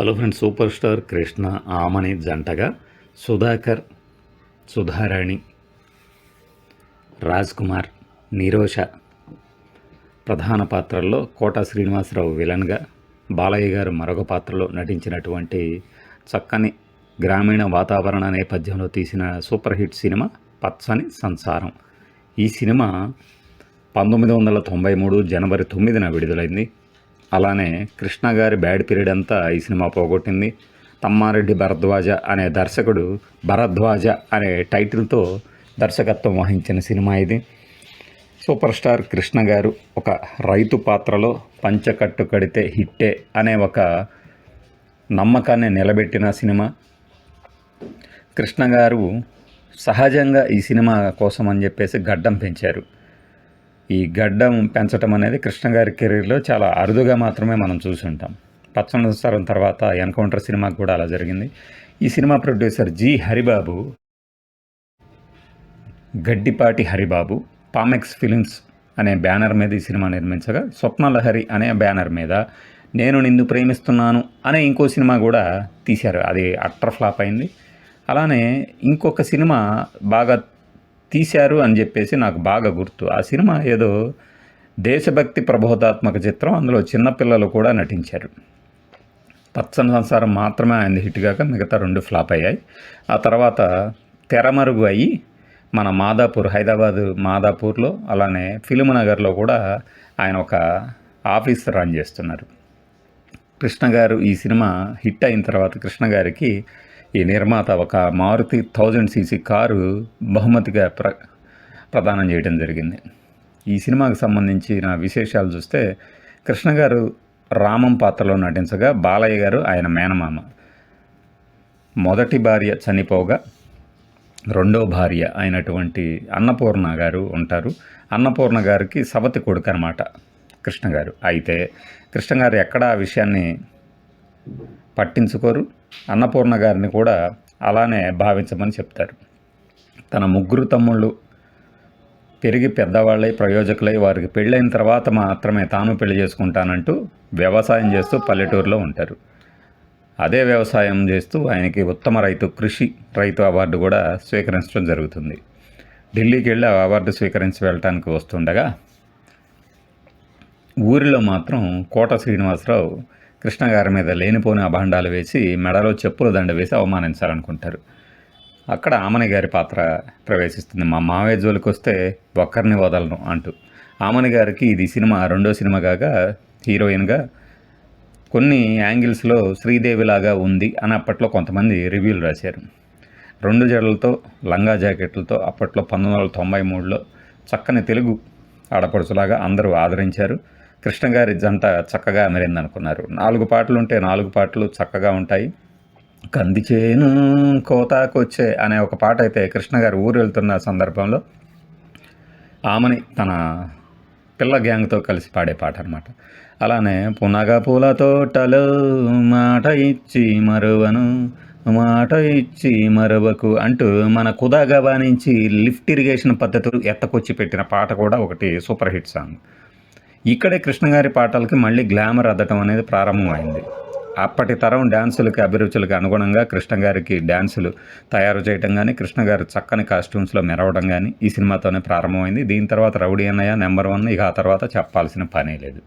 Hello friends super star Krishna Aamani జంటగా సుధాకర్ సుధారాణి రాజ్ కుమార్ నిరోష. ప్రధాన పాత్రల్లో కోట శ్రీనివాసరావు విలన్గా బాలయ్య గారు మరొక పాత్రలో నటించినటువంటి చక్కని గ్రామీణ వాతావరణ నేపథ్యంలో తీసిన సూపర్ హిట్ సినిమా పచ్చని సంసారం. ఈ సినిమా పంతొమ్మిది వందల తొంభై మూడు జనవరి తొమ్మిదిన విడుదలైంది. అలానే కృష్ణ గారి బ్యాడ్ పీరియడ్ అంతా ఈ సినిమా పోగొట్టింది. తమ్మారెడ్డి భరద్వాజ అనే దర్శకుడు భరద్వాజ అనే టైటిల్తో దర్శకత్వం వహించిన సినిమా ఇది. సూపర్ స్టార్ కృష్ణ గారు ఒక రైతు పాత్రలో పంచకట్టు కడితే హిట్టే అనే ఒక నమ్మకాన్ని నిలబెట్టిన సినిమా. కృష్ణ గారు సహజంగా ఈ సినిమా కోసం అని చెప్పేసి గడ్డం పెంచారు. ఈ గడ్డం పెంచడం అనేది కృష్ణ గారి కెరీర్లో చాలా అరుదుగా మాత్రమే మనం చూసి ఉంటాం పచ్చనసారం తర్వాత ఎన్కౌంటర్ సినిమాకు కూడా అలా జరిగింది. ఈ cinema producer G Haribabu Gaddipati Haribabu Pamex films అనే బ్యానర్ మీద ఈ సినిమా నిర్మించగా స్వప్నలహరి అనే బ్యానర్ మీద నేను నిన్ను ప్రేమిస్తున్నాను అనే ఇంకో సినిమా కూడా తీశారు. అది అట్టర్ ఫ్లాప్ అయింది. అలానే ఇంకొక సినిమా బాగా తీశారు అని చెప్పేసి నాకు బాగా గుర్తు. ఆ సినిమా ఏదో దేశభక్తి ప్రబోధాత్మక చిత్రం. అందులో చిన్నపిల్లలు కూడా నటించారు. పచ్చని సంసారం మాత్రమే ఆయన హిట్ కాక మిగతా రెండు ఫ్లాప్ అయ్యాయి. ఆ తర్వాత తెరమరుగు అయ్యి మన మాదాపూర్ హైదరాబాద్ మాదాపూర్లో అలానే ఫిలిం నగర్లో కూడా ఆయన ఒక ఆఫీస్ రన్ చేస్తున్నారు. కృష్ణ గారు ఈ సినిమా హిట్ అయిన తర్వాత కృష్ణ గారికి ఈ నిర్మాత ఒక మారుతి థౌజండ్ సీసీ కారు బహుమతిగా ప్ర ప్రదానం చేయడం జరిగింది. ఈ సినిమాకు సంబంధించిన విశేషాలు చూస్తే కృష్ణ గారు రామం పాత్రలో నటించగా బాలయ్య గారు ఆయన మేనమామ. మొదటి భార్య చనిపోగా రెండో భార్య అయినటువంటి అన్నపూర్ణ గారు ఉంటారు. అన్నపూర్ణ గారికి సవతి కొడుకు అనమాట కృష్ణ గారు. అయితే కృష్ణ గారు ఎక్కడ ఆ విషయాన్ని పట్టించుకోరు. అన్నపూర్ణ గారిని కూడా అలానే భావించమని చెప్తారు. తన ముగ్గురు తమ్ముళ్ళు పెరిగి పెద్దవాళ్ళై ప్రయోజకులై వారికి పెళ్ళైన తర్వాత మాత్రమే తాను పెళ్ళి చేసుకుంటానంటూ వ్యవసాయం చేస్తూ పల్లెటూరులో ఉంటారు. అదే వ్యవసాయం చేస్తూ ఆయనకి ఉత్తమ రైతు కృషి రైతు అవార్డు కూడా స్వీకరించడం జరుగుతుంది. ఢిల్లీకి వెళ్ళి ఆ అవార్డు స్వీకరించి వెళ్ళటానికి వస్తుండగా ఊరిలో మాత్రం కోట శ్రీనివాసరావు కృష్ణ గారి మీద లేనిపోని అభాండాలు వేసి మెడలో చెప్పుల దండ వేసి అవమానించాలనుకుంటారు. అక్కడ ఆమని గారి పాత్ర ప్రవేశిస్తుంది. మా మావయ్య జోలికి వస్తే ఒక్కరిని వదలను అంటూ. ఆమని గారికి ఇది సినిమా రెండో సినిమా కాగా హీరోయిన్గా కొన్ని యాంగిల్స్లో శ్రీదేవిలాగా ఉంది అని అప్పట్లో కొంతమంది రివ్యూలు రాశారు. రెండు జడలతో లంగా జాకెట్లతో అప్పట్లో పంతొమ్మిది వందల తొంభై మూడులో చక్కని తెలుగు ఆడపడుచులాగా అందరూ ఆదరించారు. కృష్ణగారి జంట చక్కగా అమరిందనుకున్నారు. నాలుగు పాటలు ఉంటే నాలుగు పాటలు చక్కగా ఉంటాయి. కందిచేను కోతాకొచ్చే అనే ఒక పాట అయితే కృష్ణగారు ఊరు వెళ్తున్న సందర్భంలో ఆమెని తన పిల్ల గ్యాంగ్తో కలిసి పాడే పాట అనమాట అలానే పునగ పూల తోటలో మాట ఇచ్చి మరువను మాట ఇచ్చి మరవకు అంటూ మన కుదాగబా నుంచి లిఫ్ట్ ఇరిగేషన్ పద్ధతులు ఎత్తకొచ్చి పెట్టిన పాట కూడా ఒకటి సూపర్ హిట్ సాంగ్. ఇక్కడే కృష్ణగారి పాటలకి మళ్ళీ గ్లామర్ అద్దటం అనేది ప్రారంభమైంది. అప్పటి తరం డ్యాన్సులకి అభిరుచులకి అనుగుణంగా కృష్ణ గారికి డ్యాన్సులు తయారు చేయడం కానీ కృష్ణగారు చక్కని కాస్ట్యూమ్స్లో మెరవడం కానీ ఈ సినిమాతోనే ప్రారంభమైంది. దీని తర్వాత రౌడీ అన్నయ్య నెంబర్ వన్. ఇక ఆ తర్వాత చెప్పాల్సిన పనే లేదు.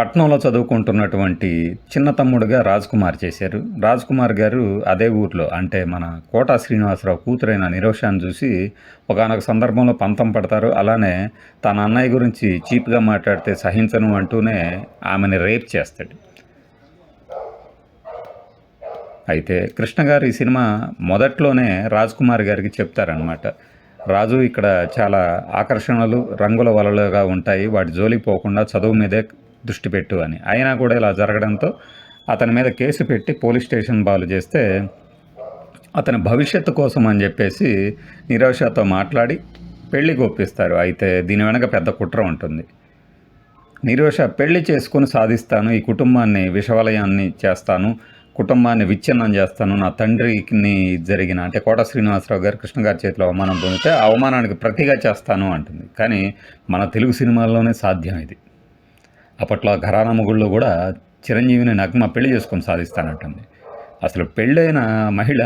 పట్నంలో చదువుకుంటున్నటువంటి చిన్న తమ్ముడుగా రాజ్ కుమార్ చేశారు. రాజ్ కుమార్ గారు అదే ఊర్లో అంటే మన కోట శ్రీనివాసరావు కూతురైన నిరోషాన్ని చూసి ఒకనొక సందర్భంలో పంతం పడతారు. అలానే తన అన్నయ్య గురించి చీప్గా మాట్లాడితే సహించను అంటూనే ఆమెని రేప్ చేస్తాడు. అయితే కృష్ణ గారు ఈ సినిమా మొదట్లోనే రాజ్ కుమార్ గారికి చెప్తారనమాట రాజు ఇక్కడ చాలా ఆకర్షణలు రంగుల వలలుగా ఉంటాయి. వాటి జోలికి పోకుండా చదువు మీదే దృష్టి పెట్టు అని. అయినా కూడా ఇలా జరగడంతో అతని మీద కేసు పెట్టి పోలీస్ స్టేషన్ బాలు చేస్తే అతని భవిష్యత్తు కోసం అని చెప్పేసి నిరోషాతో మాట్లాడి పెళ్ళికి ఒప్పిస్తారు అయితే దీని వెనక పెద్ద కుట్ర ఉంటుంది. నిరోష పెళ్ళి చేసుకుని సాధిస్తాను ఈ కుటుంబాన్ని విషవలయాన్ని చేస్తాను కుటుంబాన్ని విచ్ఛిన్నం చేస్తాను నా తండ్రికి జరిగిన అంటే కోట శ్రీనివాసరావు గారు కృష్ణ గారి చేతిలో అవమానం పొందితే అవమానానికి ప్రతిగా చేస్తాను అంటుంది. కానీ మన తెలుగు సినిమాల్లోనే సాధ్యం ఇది. అప్పట్లో ఘరానా మొగుళ్ళు కూడా చిరంజీవిని నగ్మ పెళ్ళి చేసుకొని సాధిస్తానంటుంది. అసలు పెళ్ళైన మహిళ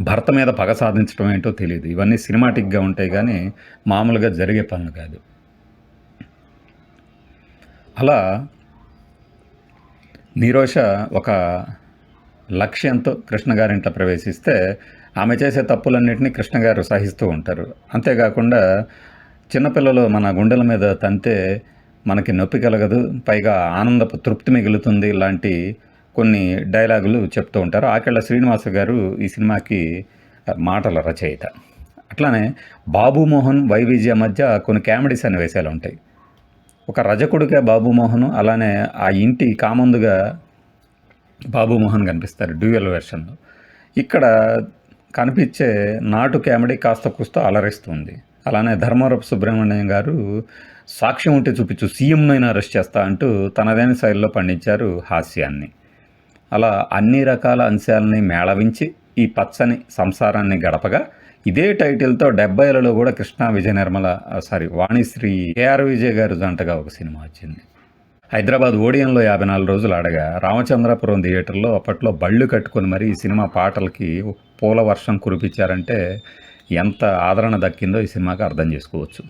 భర్త మీద పగ సాధించడం ఏంటో తెలియదు ఇవన్నీ సినిమాటిక్గా ఉంటాయి కానీ మామూలుగా జరిగే పనులు కాదు. అలా నీరోష ఒక లక్ష్యంతో కృష్ణ గారింట్లో ప్రవేశిస్తే ఆమె చేసే తప్పులన్నింటినీ కృష్ణ గారు సహిస్తూ ఉంటారు. అంతేకాకుండా చిన్నపిల్లలు మన గుండెల మీద తంతే మనకి నొప్పి కలగదు పైగా ఆనందపు తృప్తి మిగులుతుంది ఇలాంటి కొన్ని డైలాగులు చెప్తూ ఉంటారు. ఆకెళ్ళ శ్రీనివాస గారు ఈ సినిమాకి మాటల రచయిత. అట్లానే బాబు మోహన్ వైవిజయ మధ్య కొన్ని కామెడీ సన్నివేశాలు ఉంటాయి. ఒక రజకుడిగా బాబు మోహన్ అలానే ఆ ఇంటి కామందుగా బాబు మోహన్ కనిపిస్తారు డ్యూయల్ వెర్షన్లో. ఇక్కడ కనిపించే నాటు కామెడీ కాస్త కుస్త అలరిస్తుంది. అలానే ధర్మారపు సుబ్రహ్మణ్యం గారు సాక్ష్యం ఉంటే చూపించు సీఎంనైనా అరెస్ట్ చేస్తా అంటూ తనదైన శైలిలో పండించారు హాస్యాన్ని. అలా అన్ని రకాల అంశాలని మేళవించి ఈ పచ్చని సంసారాన్ని గడపగా ఇదే టైటిల్తో డెబ్బైలలో కూడా కృష్ణా విజయ నిర్మల సారీ వాణిశ్రీ కేఆర్ విజయ్ గారు జంటగా ఒక సినిమా వచ్చింది. హైదరాబాద్ ఓడియంలో యాభై నాలుగు రోజులు ఆడగా రామచంద్రపురం థియేటర్లో అప్పట్లో బళ్ళు కట్టుకొని మరీ ఈ సినిమా పాటలకి పూల వర్షం కురిపించారంటే ఎంత ఆదరణ దక్కిందో ఈ సినిమాకి అర్థం చేసుకోవచ్చు.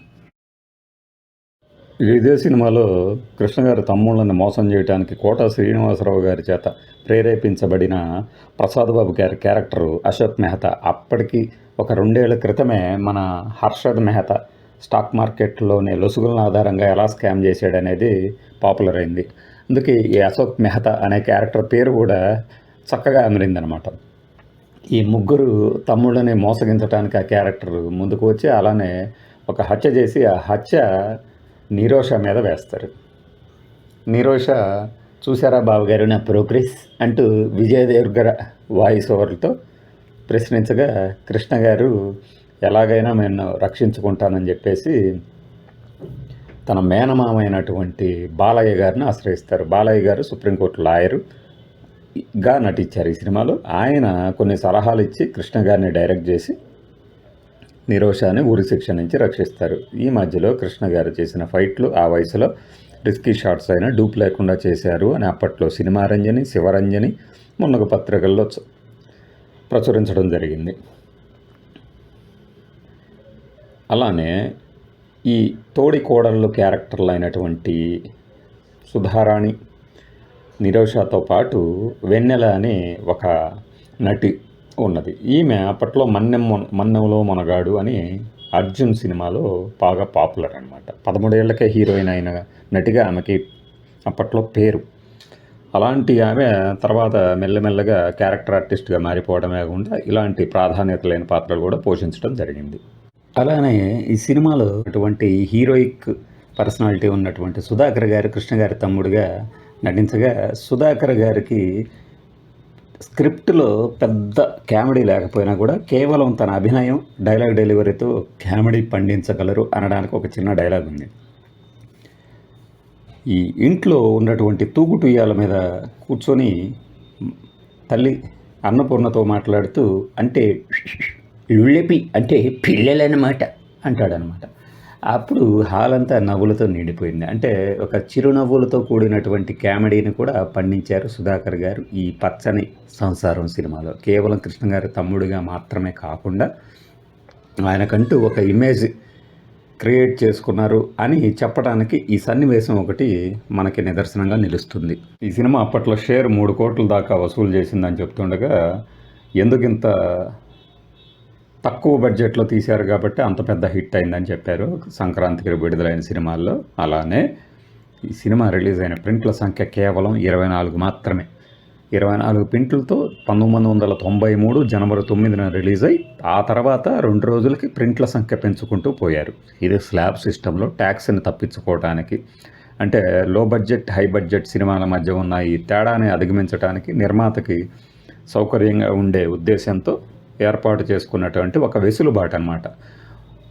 ఇదే సినిమాలో కృష్ణ గారి తమ్ముళ్ళని మోసం చేయడానికి కోట శ్రీనివాసరావు గారి చేత ప్రేరేపించబడిన ప్రసాద్ బాబు గారి క్యారెక్టరు అశోక్ మెహతా. అప్పటికి ఒక రెండేళ్ళ క్రితమే మన హర్షద్ మెహతా స్టాక్ మార్కెట్లోని లొసుగులను ఆధారంగా ఎలా స్కామ్ చేశాడనేది పాపులర్ అయింది. అందుకే ఈ అశోక్ మెహతా అనే క్యారెక్టర్ పేరు కూడా చక్కగా అమరిందనమాట. ఈ ముగ్గురు తమ్ముళ్ళని మోసగించడానికి ఆ క్యారెక్టర్ ముందుకు వచ్చి అలానే ఒక హత్య చేసి ఆ హత్య నీరోష మీద వేస్తారు. నీరోష చూసారా బావగారు నా ప్రోగ్రెస్ అంటూ విజయ దేవరగర వాయిస్ ఓవర్లతో ప్రశ్నించగా కృష్ణ గారు ఎలాగైనా నేను రక్షించుకుంటానని చెప్పేసి తన మేనమామైనటువంటి బాలయ్య గారిని ఆశ్రయిస్తారు. బాలయ్య గారు సుప్రీంకోర్టు లాయరు గా నటించారు ఈ సినిమాలో. ఆయన కొన్ని సలహాలు ఇచ్చి కృష్ణ గారిని డైరెక్ట్ చేసి నిరోషాని ఊరి శిక్ష నుంచి రక్షిస్తారు. ఈ మధ్యలో కృష్ణ గారు చేసిన ఫైట్లు ఆ వయసులో రిస్కీ షాట్స్ అయినా డూప్ లేకుండా చేశారు అని అప్పట్లో సినిమా రంజని శివరంజని మున్నగ పత్రికల్లో చ- ప్రచురించడం జరిగింది. అలానే ఈ తోడి కోడళ్ళు క్యారెక్టర్లు అయినటువంటి సుధారాణి నిరోషాతో పాటు వెన్నెల అనే ఒక నటి ఉన్నది. ఈమె అప్పట్లో మన్నెం మొన- మన్నెంలో మొనగాడు అని అర్జున్ సినిమాలో బాగా పాపులర్ అనమాట పదమూడేళ్ళకే హీరోయిన్ అయిన నటిగా ఆమెకి అప్పట్లో పేరు. అలాంటి ఆమె తర్వాత మెల్లమెల్లగా క్యారెక్టర్ ఆర్టిస్ట్గా మారిపోవడమే కాకుండా ఇలాంటి ప్రాధాన్యత లేని పాత్రలు కూడా పోషించడం జరిగింది. అలానే ఈ సినిమాలో అటువంటి హీరోయిక్ పర్సనాలిటీ ఉన్నటువంటి సుధాకర్ గారు కృష్ణ గారి తమ్ముడుగా నటించగా సుధాకర్ గారికి స్క్రిప్ట్లో పెద్ద కామెడీ లేకపోయినా కూడా కేవలం తన అభినయం డైలాగ్ డెలివరీతో కామెడీ పండించగలరు అనడానికి ఒక చిన్న డైలాగ్ ఉంది. ఈ ఇంట్లో ఉన్నటువంటి తూగుటుయ్యాల మీద కూర్చొని తల్లి అన్నపూర్ణతో మాట్లాడుతూ అంటే లుళ్ళెపి అంటే పిల్లలన్నమాట అంటాడనమాట. అప్పుడు హాల్ అంతా నవ్వులతో నిండిపోయింది. అంటే ఒక చిరునవ్వులతో కూడినటువంటి కామెడీని కూడా పండించారు సుధాకర్ గారు ఈ పచ్చని సంసారం సినిమాలో. కేవలం కృష్ణ గారి తమ్ముడిగా మాత్రమే కాకుండా ఆయనకంటూ ఒక ఇమేజ్ క్రియేట్ చేసుకున్నారు అని చెప్పడానికి ఈ సన్నివేశం ఒకటి మనకి నిదర్శనంగా నిలుస్తుంది. ఈ సినిమా అప్పట్లో షేర్ మూడు కోట్ల దాకా వసూలు చేసిందని చెప్తుండగా ఎందుకింత తక్కువ బడ్జెట్లో తీశారు కాబట్టి అంత పెద్ద హిట్ అయిందని చెప్పారు. సంక్రాంతికి విడుదలైన సినిమాల్లో అలానే ఈ సినిమా రిలీజ్ అయిన ప్రింట్ల సంఖ్య కేవలం ఇరవై నాలుగు మాత్రమే. ఇరవై నాలుగు ప్రింట్లతో పంతొమ్మిది వందల తొంభై మూడు జనవరి తొమ్మిదిన రిలీజ్ అయి ఆ తర్వాత రెండు రోజులకి ప్రింట్ల సంఖ్య పెంచుకుంటూ పోయారు. ఇది స్లాబ్ సిస్టంలో ట్యాక్స్ని తప్పించుకోవడానికి అంటే లో బడ్జెట్ హై బడ్జెట్ సినిమాల మధ్య ఉన్న ఈ తేడాని అధిగమించడానికి నిర్మాతకి సౌకర్యంగా ఉండే ఉద్దేశంతో ఏర్పాటు చేసుకున్నటువంటి ఒక వెసులుబాటు అనమాట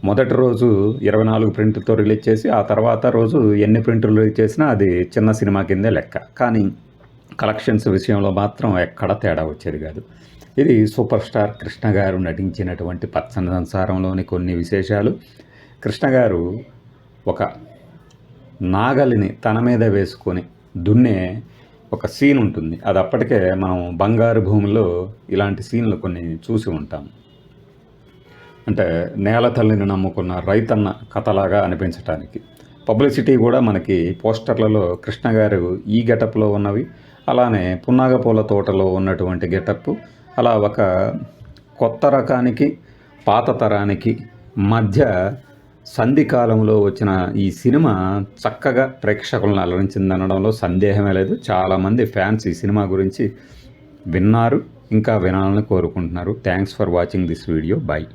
మొదటి రోజు ఇరవై నాలుగు ప్రింట్లతో రిలీజ్ చేసి ఆ తర్వాత రోజు ఎన్ని ప్రింట్లు రిలీజ్ చేసినా అది చిన్న సినిమా కిందే లెక్క. కానీ కలెక్షన్స్ విషయంలో మాత్రం ఎక్కడ తేడా వచ్చేది కాదు. ఇది సూపర్ స్టార్ కృష్ణ గారు నటించినటువంటి పచ్చని సంసారంలోని కొన్ని విశేషాలు. కృష్ణ గారు ఒక నాగలిని తన మీద వేసుకొని దున్నే ఒక సీన్ ఉంటుంది. అది అప్పటికే మనం బంగారు భూమిలో ఇలాంటి సీన్లు కొన్ని చూసి ఉంటాం. అంటే నేల తల్లిని నమ్ముకున్న రైతన్న కథలాగా అనిపించటానికి. పబ్లిసిటీ కూడా మనకి పోస్టర్లలో కృష్ణ గారు ఈ గెటప్లో ఉన్నవి అలానే పున్నాగపూల తోటలో ఉన్నటువంటి గెటప్ అలా ఒక కొత్త రకానికి పాత తరానికి మధ్య సంధి కాలంలో వచ్చిన ఈ సినిమా చక్కగా ప్రేక్షకులను అలరించిందనడంలో సందేహమే లేదు. చాలామంది ఫ్యాన్స్ ఈ సినిమా గురించి విన్నారు ఇంకా వినాలని కోరుకుంటున్నారు. Thanks for watching this video bye